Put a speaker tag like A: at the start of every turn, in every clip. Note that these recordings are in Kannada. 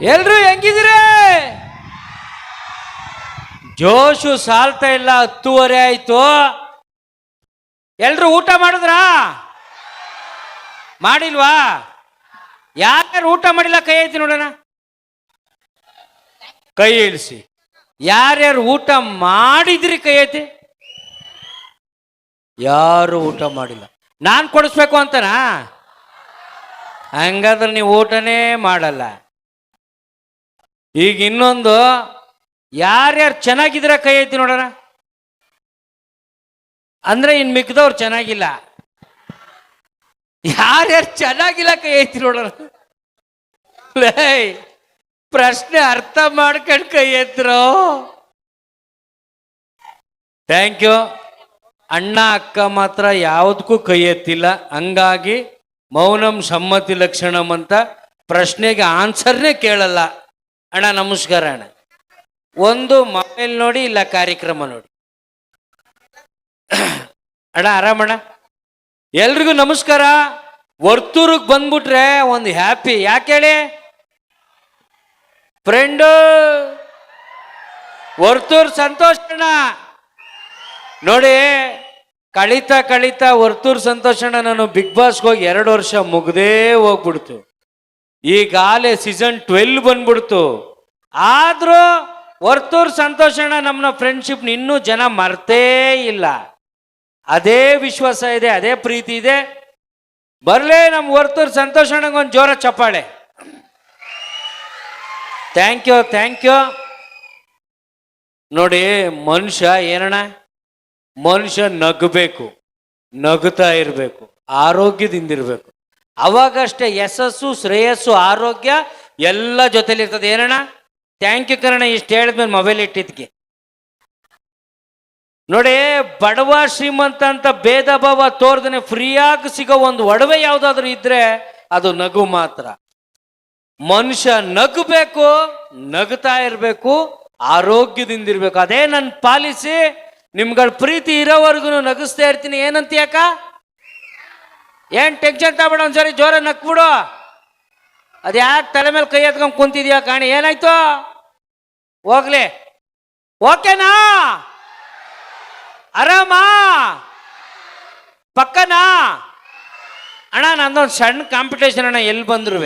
A: ಎಲ್ರು ಹೆಂಗಿದ್ರೆ ಜೋಶು ಸಾಲ್ತಾ ಇಲ್ಲ, ಹತ್ತುವರೆ ಆಯ್ತು. ಎಲ್ರು ಊಟ ಮಾಡಿದ್ರಾ? ಮಾಡಿಲ್ವಾ? ಯಾರ್ಯಾರು ಊಟ ಮಾಡಿಲ್ಲ, ಕೈ ಐತಿ ನೋಡೋಣ. ಕೈ ಇಳಿಸಿ. ಯಾರ್ಯಾರು ಊಟ ಮಾಡಿದ್ರಿ, ಕೈ ಐತಿ ಯಾರು ಊಟ ಮಾಡಿಲ್ಲ. ನಾನು ಕೊಡಿಸ್ಬೇಕು ಅಂತನಾ? ಹಂಗಾದ್ರೆ ನೀವು ಊಟನೇ ಮಾಡಲ್ಲ. ಈಗ ಇನ್ನೊಂದು, ಯಾರ್ಯಾರು ಚೆನ್ನಾಗಿದ್ರ ಕೈ ಐತಿ ನೋಡೋಣ? ಅಂದ್ರೆ ಇನ್ ಮಿಕ್ಕದವ್ರು ಚೆನ್ನಾಗಿಲ್ಲ. ಯಾರ್ಯಾರು ಚೆನ್ನಾಗಿಲ್ಲ ಕೈ ಐತಿ ನೋಡೋಣ? ಪ್ರಶ್ನೆ ಅರ್ಥ ಮಾಡ್ಕೊಂಡು ಕೈ ಎತ್ತರೋ ಥ್ಯಾಂಕ್ ಯು ಅಣ್ಣ, ಅಕ್ಕ ಮಾತ್ರ ಯಾವುದಕ್ಕೂ ಕೈ ಎತ್ತಿಲ್ಲ. ಹಂಗಾಗಿ ಮೌನಂ ಸಮ್ಮತಿ ಲಕ್ಷಣಂ ಅಂತ ಪ್ರಶ್ನೆಗೆ ಆನ್ಸರ್ನೇ ಕೇಳಲ್ಲ. ಅಣ್ಣ, ನಮಸ್ಕಾರ ಅಣ್ಣ. ಒಂದು ಮೊಬೈಲ್ ನೋಡಿ, ಇಲ್ಲ ಕಾರ್ಯಕ್ರಮ ನೋಡಿ. ಅಣ್ಣ ಆರಾಮಣ್ಣ ಎಲ್ರಿಗೂ ನಮಸ್ಕಾರ. ವರ್ತೂರಿಗೆ ಬಂದ್ಬಿಟ್ರೆ ಒಂದು ಹ್ಯಾಪಿ ಯಾಕೆ ಹೇಳಿ? ಫ್ರೆಂಡು ವರ್ತೂರ್ ಸಂತೋಷ ಅಣ್ಣ. ನೋಡಿ, ಕಳೀತಾ ಕಳೀತಾ ವರ್ತೂರ್ ಸಂತೋಷಣ್ಣ ನಾನು ಬಿಗ್ ಬಾಸ್ಗೆ ಹೋಗಿ ಎರಡು ವರ್ಷ ಮುಗ್ದೇ ಹೋಗ್ಬಿಡ್ತು. ಈಗಾಲೇ ಸೀಸನ್ ಟ್ವೆಲ್ ಬಂದ್ಬಿಡ್ತು. ಆದ್ರೂ ವರ್ತೂರ್ ಸಂತೋಷಣ್ಣ ನಮ್ಮ ಫ್ರೆಂಡ್ಶಿಪ್ ಇನ್ನೂ ಜನ ಮರ್ತೇ ಇಲ್ಲ. ಅದೇ ವಿಶ್ವಾಸ ಇದೆ, ಅದೇ ಪ್ರೀತಿ ಇದೆ. ಬರಲೇ ನಮ್ಮ ವರ್ತೂರ್ ಸಂತೋಷಣ್ಣಗೆ ಒಂದು ಜೋರ ಚಪ್ಪಾಳೆ. ಥ್ಯಾಂಕ್ ಯು ಥ್ಯಾಂಕ್ ಯು ನೋಡಿ, ಮನುಷ್ಯ ಏನಣ್ಣ? ಮನುಷ್ಯ ನಗಬೇಕು ನಗುತ್ತಾ ಇರಬೇಕು ಆರೋಗ್ಯದಿಂದಿರಬೇಕು ಅವಾಗಷ್ಟೇ ಯಶಸ್ಸು, ಶ್ರೇಯಸ್ಸು, ಆರೋಗ್ಯ ಎಲ್ಲ ಜೊತೆಲಿ ಇರ್ತದೆ. ಏನಣ್ಣ? ಥ್ಯಾಂಕ್ ಯು ಕರಣ, ಇಷ್ಟು ಹೇಳಿದ್ಮೇಲೆ ಮೊಬೈಲ್ ಇಟ್ಟಿದ್ಕೆ. ನೋಡಿ, ಬಡವ ಶ್ರೀಮಂತ ಅಂತ ಭೇದ ಭಾವ ತೋರ್ದನೆ ಫ್ರೀಯಾಗಿ ಸಿಗೋ ಒಂದು ಒಡವೆ ಯಾವುದಾದ್ರೂ ಇದ್ರೆ ಅದು ನಗು ಮಾತ್ರ. ಮನುಷ್ಯ ನಗಬೇಕು, ನಗ್ತಾ ಇರಬೇಕು, ಆರೋಗ್ಯದಿಂದ ಇರಬೇಕು. ಅದೇ ನನ್ನ ಪಾಲಿಸಿ, ನಿಮ್ಗಳ ಪ್ರೀತಿ ಇರೋವರೆಗೂ ನಗಿಸ್ತಾ ಇರ್ತೀನಿ. ಏನಂತೀಯಕ್ಕ? ಏನ್ ಟೆನ್ಷನ್ ತಗೊಂಡ ಒಂದ್ಸರಿ ಜೋರ ನಕ್ಬಿಡು. ಅದು ಯಾಕೆ ತಲೆ ಮೇಲೆ ಕೈ ಎತ್ಕೊಂಡು ಕುಂತಿದ್ಯಾ ಕಾಣಿ, ಏನಾಯ್ತು? ಹೋಗ್ಲಿ. ಓಕೆನಾ? ಆರಾಮಾ? ಪಕ್ಕನಾ? ಅಣ್ಣ, ನಂದೊಂದು ಸಣ್ಣ ಕಾಂಪಿಟೇಷನ್ ಅಣ್ಣ ಎಲ್ಲಿ ಬಂದ್ರು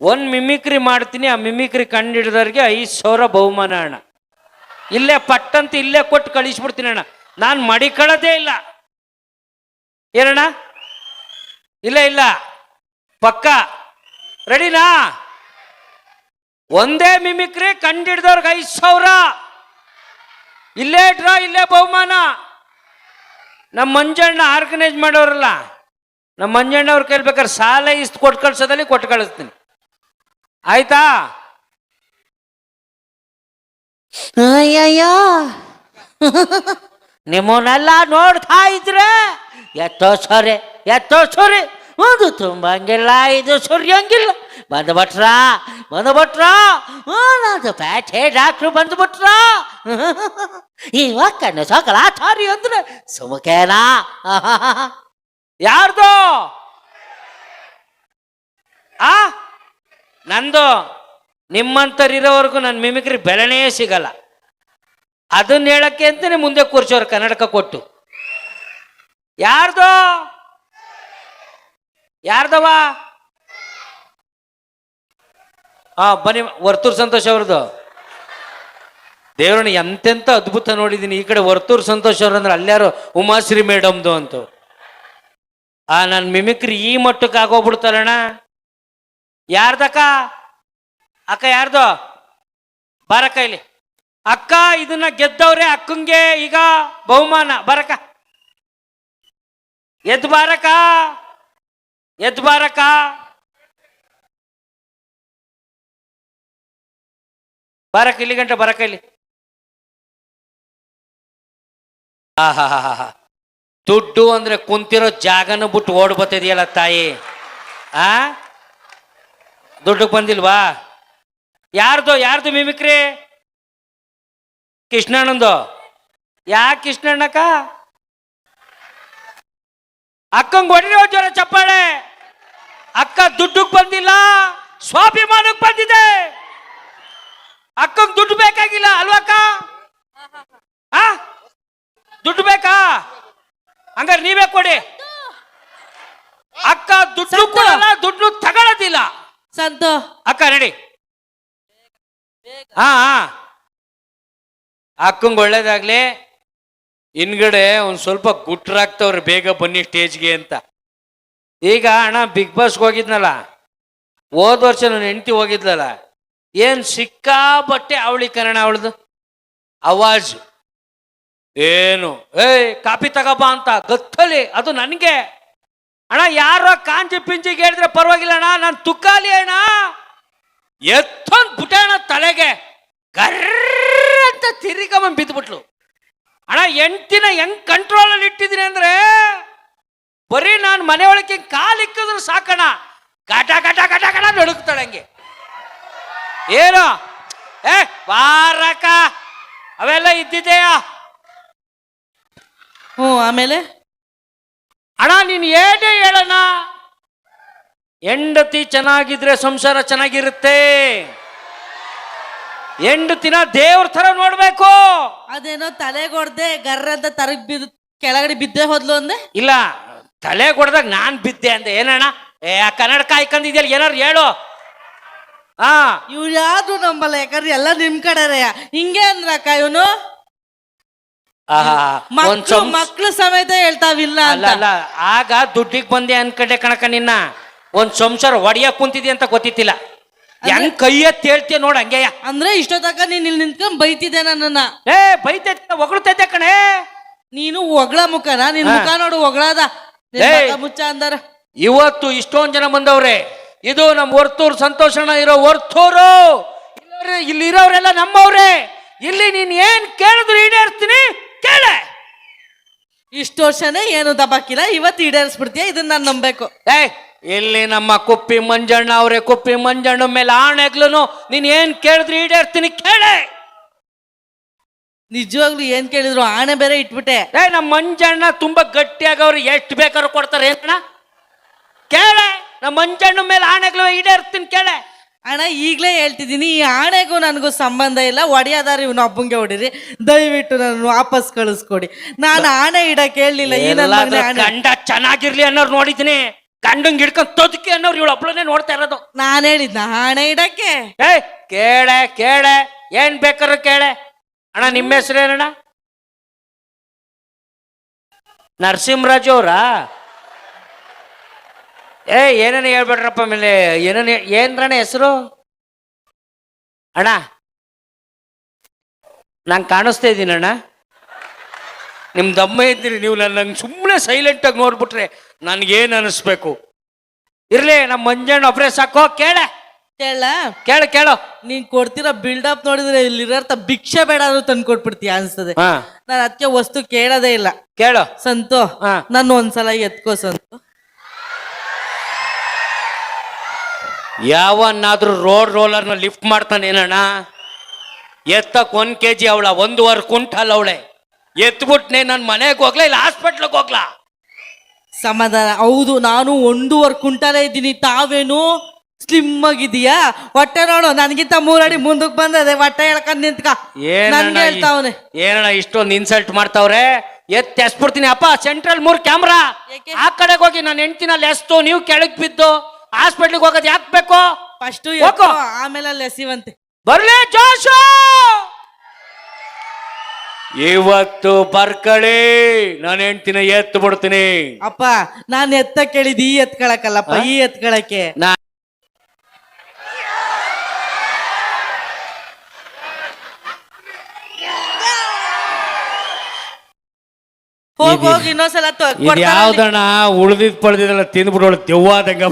A: ಒಂದು ಮಿಮಿಕ್ರಿ ಮಾಡ್ತೀನಿ, ಆ ಮಿಮಿಕ್ರಿ ಕಂಡಿಡಿದವ್ರಿಗೆ ಐದು ಸಾವಿರ ಬಹುಮಾನ ಅಣ್ಣ. ಇಲ್ಲೇ ಪಟ್ಟಂತ ಇಲ್ಲೇ ಕೊಟ್ಟು ಕಳಿಸ್ಬಿಡ್ತೀನಿ ಅಣ್ಣ. ನಾನು ಮಡಿಕೊಳ್ಳೋದೇ ಇಲ್ಲ. ಏನಣ್ಣ? ಇಲ್ಲ ಇಲ್ಲ. ಪಕ್ಕ. ರೆಡಿನಾ? ಒಂದೇ ಮಿಮಿಕ್ರಿ ಕಂಡಿಡ್ದವ್ರಿಗೆ ಐದು ಸಾವಿರ. ಇಲ್ಲೇ ಡ್ರಾ ಇಲ್ಲೇ ಬಹುಮಾನ. ನಮ್ಮ ಮಂಜಣ್ಣ ಆರ್ಗನೈಸ್ ಮಾಡೋರಲ್ಲ ನಮ್ಮ ಮಂಜಣ್ಣ ಅವ್ರು ಕೇಳ್ಬೇಕಾದ್ರೆ ಸಾಲ ಇಷ್ಟು ಕೊಟ್ಟು ಕಳ್ಸೋದಲ್ಲಿ ಕೊಟ್ಟು ಕಳಿಸ್ತೀನಿ. ಆಯ್ತಾ? ಅಯ್ಯಯ್ಯೋ. ನಿಮ್ಮನ್ನೆಲ್ಲ ನೋಡ್ತಾ ಇದ್ರೆ ಎತ್ತೋ ಸೊರೆ ಎತ್ತೋ ಸೊರೆ. ಒಂದು ತುಂಬಂಗಿಲ್ಲ, ಇದು ಸುರಿಯಂಗಿಲ್ಲ. ಬಂದು ಭಟ್ರ ಬಂದು ಭಟ್ರ ನಾನು ಪ್ಯಾಚೆ ಡಾಕ್ಟ್ರು ಬಂದು ಭಟ್ರ ಇವಾಗ ಕಣ್ಣು ಸಕಲ ಆಚಾರಿ ಅಂದ್ರೆ ಸುಮಕೇನಾ? ಯಾರ್ದು? ಆ? ನಂದು. ನಿಮ್ಮಂತರಿರೋವರೆಗೂ ನನ್ನ ಮಿಮಿಕ್ರಿ ಬೆಲೆನೇ ಸಿಗಲ್ಲ. ಅದನ್ನ ಹೇಳಕ್ಕೆ ಅಂತಾನೆ ಮುಂದೆ ಕೂರ್ಸೋರು ಕನ್ನಡಕ ಕೊಟ್ಟು. ಯಾರ್ದು? ಯಾರ್ದವ? ಆ, ಬನ್ನಿ, ವರ್ತೂರ್ ಸಂತೋಷ್ ಅವ್ರದ್ದು. ದೇವರನ್ನ ಎಂತೆಂತ ಅದ್ಭುತ ನೋಡಿದ್ದೀನಿ ಈ ಕಡೆ ವರ್ತೂರ್ ಸಂತೋಷ್ ಅವ್ರು ಅಂದ್ರೆ ಅಲ್ಯಾರು ಉಮಾಶ್ರೀ ಮೇಡಮ್ದು ಅಂತ. ಆ ನನ್ನ ಮಿಮಿಕ್ರಿ ಈ ಮಟ್ಟಕ್ಕೆ ಆಗೋಗ್ಬಿಡ್ತಾರಣ್ಣ ಯಾರ್ದಕ್ಕ? ಅಕ್ಕ ಯಾರ್ದು? ಬರಕ್ಕ ಇಲ್ಲಿ. ಅಕ್ಕ, ಇದನ್ನ ಗೆದ್ದವ್ರೆ ಅಕ್ಕಂಗೆ ಈಗ ಬಹುಮಾನ. ಬರಕ್ಕ. ಎದ್ದು ಬಾರಕ? ಎದ್ ಬಾರಕ? ಬಾರಕ, ಇಲ್ಲಿ ಗಂಟೆ ಬರಕ, ಇಲ್ಲಿ. ಹಾ ದುಡ್ಡು ಅಂದ್ರೆ ಕುಂತಿರೋ ಜಾಗನ ಬಿಟ್ಟು ಓಡ್ ಬತ್ತಿದೆಯಲ್ಲ ತಾಯಿ? ಆ? ದುಡ್ಡು ಬಂದಿಲ್ವಾ? ಯಾರ್ದು ಯಾರ್ದು ಮಿಮಿಕ್ರಿ? ಕೃಷ್ಣಣ್ಣಂದು? ಯಾ ಕೃಷ್ಣಣ್ಣಕ್ಕ? ಅಕ್ಕಂಗೆ ಹೊಡೆಯೋ ಜ್ವರ ಚಪ್ಪಾಳೆ. ಅಕ್ಕ ದುಡ್ಡಕ್ಕೆ ಬಂದಿಲ್ಲ ಸ್ವಾಭಿಮಾನಕ್ಕೆ ಬಂದಿದೆ. ಅಕ್ಕಂಗೆ ದುಡ್ಡು ಬೇಕಾಗಿಲ್ಲ ಅಲ್ವಾ ಅಕ್ಕ? ದುಡ್ಡು ಬೇಕಾ? ಹಂಗಾರೆ ನೀವೇ ಕೊಡಿ. ಅಕ್ಕ ದುಡ್ಡು ಕೊಡಲ್ಲ ದುಡ್ಡು ತಗೊಳ್ಳೋದಿಲ್ಲ
B: ಸಂತು.
A: ಅಕ್ಕ ರೆಡಿ ಹಾ ಹಾ ಅಕ್ಕಂಗೆ ಒಳ್ಳೇದಾಗ್ಲಿ. ಹಿಂದ್ಗಡೆ ಒಂದು ಸ್ವಲ್ಪ ಗುಟ್ರಾಗ್ತವ್ರೆ ಬೇಗ ಬನ್ನಿ ಸ್ಟೇಜ್ಗೆ ಅಂತ. ಈಗ ಅಣ್ಣ ಬಿಗ್ ಬಾಸ್ಗೆ ಹೋಗಿದ್ನಲ್ಲ, ಹೋದ ವರ್ಷ ನನ್ನ ಹೆಂಡತಿ ಹೋಗಿದ್ಲಲ್ಲ, ಏನು ಸಿಕ್ಕಾಬಟ್ಟೆ ಅವಳಿ ಕನ್ನಡ ಅವಳದು? ಅವಾಜ್. ಏನು? ಏಯ್, ಕಾಪಿ ತಗೋಬಾ ಅಂತ ಗತ್ತಲಿ ಅದು ನನಗೆ. ಅಣ್ಣ, ಯಾರೋ ಕಾಂಜಿ ಪಿಂಜಿಗೆ ಹೇಳಿದ್ರೆ ಪರವಾಗಿಲ್ಲ ಅಣ್ಣ, ನಾನು ತುಕ್ಕಾಲಿ ಅಣ್ಣ. ಎತ್ತೊಂದು ಬುಟಣ ತಲೆಗೆ. ಕರ್ರ ಅಂತ ತಿರುಗಮ್ಮ ಬಿದ್ಬಿಟ್ಲು. ಅಣ್ಣ ಎಂಟಿನ ಹೆಂಗ್ ಕಂಟ್ರೋಲ್ ಅಲ್ಲಿ ಇಟ್ಟಿದ್ದೀನಿ ಅಂದ್ರೆ ಬರೀ ನಾನು ಮನೆ ಒಳಗೆ ಕಾಲ್ ಇಕ್ಕಿದ್ರು ಸಾಕಣ ಗಟ ಗಟ ಗಟ ಗಟ ನಡುಕ್ತಾಳೆ ಹಂಗೆ. ಏನು? ಏ ಬಾರಕ. ಅವೆಲ್ಲ ಇದ್ದಿದೆಯಾ?
B: ಹ್ಞೂ ಆಮೇಲೆ?
A: ಅಣ್ಣ ನೀನು ಏನೇ ಹೇಳೋಣ ಹೆಂಡತಿ ಚೆನ್ನಾಗಿದ್ರೆ ಸಂಸಾರ ಚೆನ್ನಾಗಿರುತ್ತೆ. ಹೆಂಡತಿನ ದೇವ್ರ ತರ ನೋಡ್ಬೇಕು.
B: ಅದೇನೋ ತಲೆಗೊಡ್ದೆ ಗರ್ರ ಅಂತ ತರಗ್ ಬಿದ್ದು ಕೆಳಗಡೆ ಬಿದ್ದೆ ಹೋದ್ಲು ಅಂದೆ?
A: ಇಲ್ಲ ತಲೆ ಕೊಡ್ದಾಗ ನಾನ್ ಬಿದ್ದೆ ಅಂದೆ. ಏನಣ್ಣ? ಏ ಆ ಕನ್ನಡ ಕಾಯ್ಕೊಂಡಿದ್ಯಲ್ಲ ಏನಾರು ಹೇಳು. ಹಾ
B: ಇವ್ ಯಾರು ನಂಬಲ್ಲ ಯಾಕಂದ್ರೆ ಎಲ್ಲ ನಿಮ್ ಕಡೆ ಹಿಂಗೆ ಅಂದ್ರಕ್ಕ ಇವನು?
A: ಆಹಾ, ಒಂದ್
B: ಮಕ್ಳು ಮಕ್ಳು ಸಮೇತ ಹೇಳ್ತಾವಿಲ್ಲ
A: ಅಲ್ಲ
B: ಅಂತ.
A: ಅಲ್ಲ ಆಗ ದುಡ್ಡಿಗೆ ಬಂದೆ ಅನ್ಕಂಡೆ ಕಣಕ ನಿನ್ನ. ಒಂದ್ ಸಂಸಾರ ಒಡೆಯಕ್ ಕುಂತಿದ್ಯ ಅಂತ ಗೊತ್ತಿತ್ತಿಲ್ಲ. ಹೆಂಗ್ ಕೈ ಎತ್ತಿ ಹೇಳ್ತೀಯ ನೋಡ ಹಂಗೆಯ.
B: ಅಂದ್ರೆ ಇಷ್ಟೊತ್ತಕ ನೀನ್ ಇಲ್ಲಿ ನಿಂತ್ಕೊಂಡ್ ಬೈತಿದ್ದೆ ನನ್ನನ್ನ.
A: ಏ ಬೈತೈತೆ ಒಗಳ್ತೈತೆ ಕಣೆ.
B: ನೀನು ಒಗಳ ಮುಖನ ನಿನ್ ಮುಖ ನೋಡು ಒಗಳದ
A: ಏಯ್.
B: ಮುಚ್ಚ ಅಂದಾರ.
A: ಇವತ್ತು ಇಷ್ಟೊಂದ್ ಜನ ಬಂದವ್ರೆ. ಇದು ನಮ್ಮ ವರ್ತೂರು ಸಂತೋಷಣ ಇರೋ ವರ್ತೂರು. ಇಲ್ಲವ್ರೆ- ಇಲ್ಲಿ ಇರೋರೆಲ್ಲ ನಮ್ಮವ್ರೆ. ಇಲ್ಲಿ ನೀನ್ ಏನ್ ಕೇಳಿದ್ರು ಈಡೇರ್ತೀನಿ ಕೇಳೆ.
B: ಇಷ್ಟು ವರ್ಷನೇ ಏನು ದಬಾಕಿಲ್ಲ ಇವತ್ತು ಈಡೇರಿಸ್ಬಿಡ್ತೀಯ ಇದನ್ನ ನಾನು ನಂಬೇಕು
A: ಏ ಇಲ್ಲಿ ನಮ್ಮ ಕುಪ್ಪಿ ಮಂಜಣ್ಣ ಅವರೇ ಕುಪ್ಪಿ ಮಂಜಣ್ಣ ಮೇಲೆ ಆಣೆಗ್ಲು ನೀನ್ ಏನ್ ಕೇಳಿದ್ರು ಈಡೇರ್ತೀನಿ ಕೇಳೆ!
B: ನಿಜವಾಗ್ಲೂ ಏನ್ ಕೇಳಿದ್ರು ಆಣೆ ಬೇರೆ ಇಟ್ಬಿಟ್ಟೆ.
A: ಏ ನಮ್ಮ ಮಂಜಣ್ಣ ತುಂಬಾ ಗಟ್ಟಿಯಾಗವ್ರು ಎಷ್ಟು ಬೇಕಾದ್ರೂ ಕೊಡ್ತಾರೆ ಏನಣ್ಣ ಕೇಳೆ! ನಮ್ಮ ಮಂಜಣ್ಣ ಮೇಲೆ ಆಣೆಗ್ಲು ಈಡೇರ್ತೀನಿ ಕೇಳೆ!
B: ಅಣ್ಣ ಈಗಲೇ ಹೇಳ್ತಿದ್ದೀನಿ ಈ ಆಣೆಗೂ ನನಗೂ ಸಂಬಂಧ ಇಲ್ಲ ಒಡೆಯದಾರ ಇವನು ಒಬ್ಬಂಗೆ ಹೊಡಿರಿ. ದಯವಿಟ್ಟು ನನ್ನ ವಾಪಸ್ ಕಳಿಸ್ಕೊಡಿ. ನಾನು ಆಣೆ
A: ಇಡಕ್ಕೆ
B: ಹೇಳಲಿಲ್ಲ ಏನಲ್ಲ
A: ಗಂಡ ಚೆನ್ನಾಗಿರ್ಲಿ ಅನ್ನೋರು ನೋಡಿದ್ದೀನಿ. ಗಂಡಂಗ್ ಹಿಡ್ಕೊಂಡ್ ತೊದಕಿ ಅನ್ನೋರು ಇವಳು ಅಪ್ಪಳನೇ ನೋಡ್ತಾ ಇರೋದು.
B: ನಾನು ಹೇಳಿದ್ನ ಹಣ ಇಡಕ್ಕೆ.
A: ಏ ಕೇಳೆ ಕೇಳೆ ಏನ್ ಬೇಕಾದ್ರು ಕೇಳೆ. ಅಣ್ಣ ನಿಮ್ಮ ಹೆಸರೇನಣ್ಣ ನರಸಿಂಹರಾಜು ಅವರಾ? ಏ ಏನೇನು ಹೇಳ್ಬೇಡ್ರಪ್ಪ ಆಮೇಲೆ ಏನೇನು ಏನ್ರಣ್ಣ ಹೆಸರು? ಅಣ್ಣ ನಂಗೆ ಕಾಣಿಸ್ತಾ ಇದ್ದೀನಿ ಅಣ್ಣ ನಿಮ್ ದಮ್ಮ ಇದ್ದೀರಿ ನೀವು ನನ್ನ ನಂಗೆ ಸುಮ್ಮನೆ ಸೈಲೆಂಟಾಗಿ ನೋಡ್ಬಿಟ್ರೆ ನನಗೇನು ಅನಿಸ್ಬೇಕು? ಇರ್ಲಿ ನಮ್ಮ ಮಂಜಣ್ಣ ಒಬ್ಬರೇ ಸಾಕೋ ಕೇಳ.
B: ಕೇಳ.
A: ಕೇಳು ಕೇಳು.
B: ನೀನ್ ಕೊಡ್ತಿರೋ ಬಿಲ್ಡಪ್ ನೋಡಿದ್ರೆ ಇಲ್ಲಿರೋ ಭಿಕ್ಷೆ ಬೇಡ ಅದು ತಂದು ಕೊಟ್ಬಿಡ್ತೀಯ ಅನ್ಸ್ತದೆ.
A: ಹಾ.
B: ನಾನು ಅದಕ್ಕೆ ವಸ್ತು ಕೇಳೋದೇ ಇಲ್ಲ.
A: ಕೇಳು.
B: ಸಂತು
A: ಹಾ.
B: ನನ್ನ ಒಂದ್ಸಲ ಎತ್ಕೋ ಸಂತು.
A: ಯಾವನ್ನಾದ್ರೂ ರೋಡ್ ರೋಲರ್ನ ಲಿಫ್ಟ್ ಮಾಡ್ತಾನೆ ಏನಣ್ಣ ಎತ್ತಕ್ ಒಂದ್ ಕೆ ಜಿ ಅವಳ ಒಂದೂವರೆ ಕುಂಟಲ್ ಅವಳೆ. ಎತ್ಬಿಟ್ನೆ ನನ್ನ ಮನೆಗೆ ಹೋಗ್ಲಾ ಇಲ್ಲ ಹಾಸ್ಪಿಟ್ಲಿಗೆ ಹೋಗ್ಲಾ?
B: ಸಮಾಧಾನ. ಹೌದು ನಾನು ಒಂದೂವರೆ ಕುಂಟಲೇ ಇದ್ದೀನಿ. ತಾವೇನು? ಸ್ಲಿಮ್ ಆಗಿದೀಯಾ ಹೊಟ್ಟೆ ನೋಡು ನನಗಿಂತ ಮೂರಡಿ ಮುಂದಕ್ಕೆ ಬಂದದೆ. ಹೊಟ್ಟೆ ಹೇಳ್ಕೊಂಡ್ ನಿಂತ್ಕ. ನನ್ಗೆ ಹೇಳ್ತಾವನೆ.
A: ಏನಣ್ಣ ಇಷ್ಟೊಂದು ಇನ್ಸಲ್ಟ್ ಮಾಡ್ತಾವ್ರೆ? ಎತ್ತಿ ಎಸ್ಬಿಡ್ತೀನಿ. ಅಪ್ಪ ಸೆಂಟ್ರಲ್ ಮೂರ್ ಕ್ಯಾಮ್ರಾ ಆ ಕಡೆಗೆ ಹೋಗಿ ನಾನು ಹೆಂಡ್ತಿನಲ್ಲಿ ಎಸ್ತು ನೀವು ಕೆಳಗ್ ಬಿದ್ದು ಹಾಸ್ಪಿಟ್ಲಿಗೆ ಹೋಗೋದು ಯಾಕೆ ಬೇಕು?
B: ಫಸ್ಟ್. ಆಮೇಲೆ ಅಲ್ಲಿ ಎಸಿವಂತೆ.
A: ಬರ್ಲಿ ಜೋಶು! ಇವತ್ತು ಬರ್ಕಳಿ ನಾನು ಹೆಂಡ್ತಿನ ಎತ್ತು ಬಿಡ್ತೀನಿ
B: ಅಪ್ಪ ನಾನ್ ಎತ್ತ ಕೇಳಿದ್ ಈ ಎತ್ಕೊಳಕಲ್ಲಪ್ಪ ಈ ಎತ್ಕೊಳಕ್ಕೆ
A: ನಾ
B: ಹೋಗ್ ಹೋಗಿ ಇನ್ನೊಂದ್ಸಲ ತೊ-
A: ಇದು
B: ಕೊಡ್ತಾರಲ್ಲ.
A: ಯಾವ್ದಣ್ಣ ಉಳ್ದಿದ್ ಪಳ್ದಿದ್ದೆಲ್ಲ ತಿಂದ್ಬಿಡೋಳು ದೆವ್ವಾದಂಗ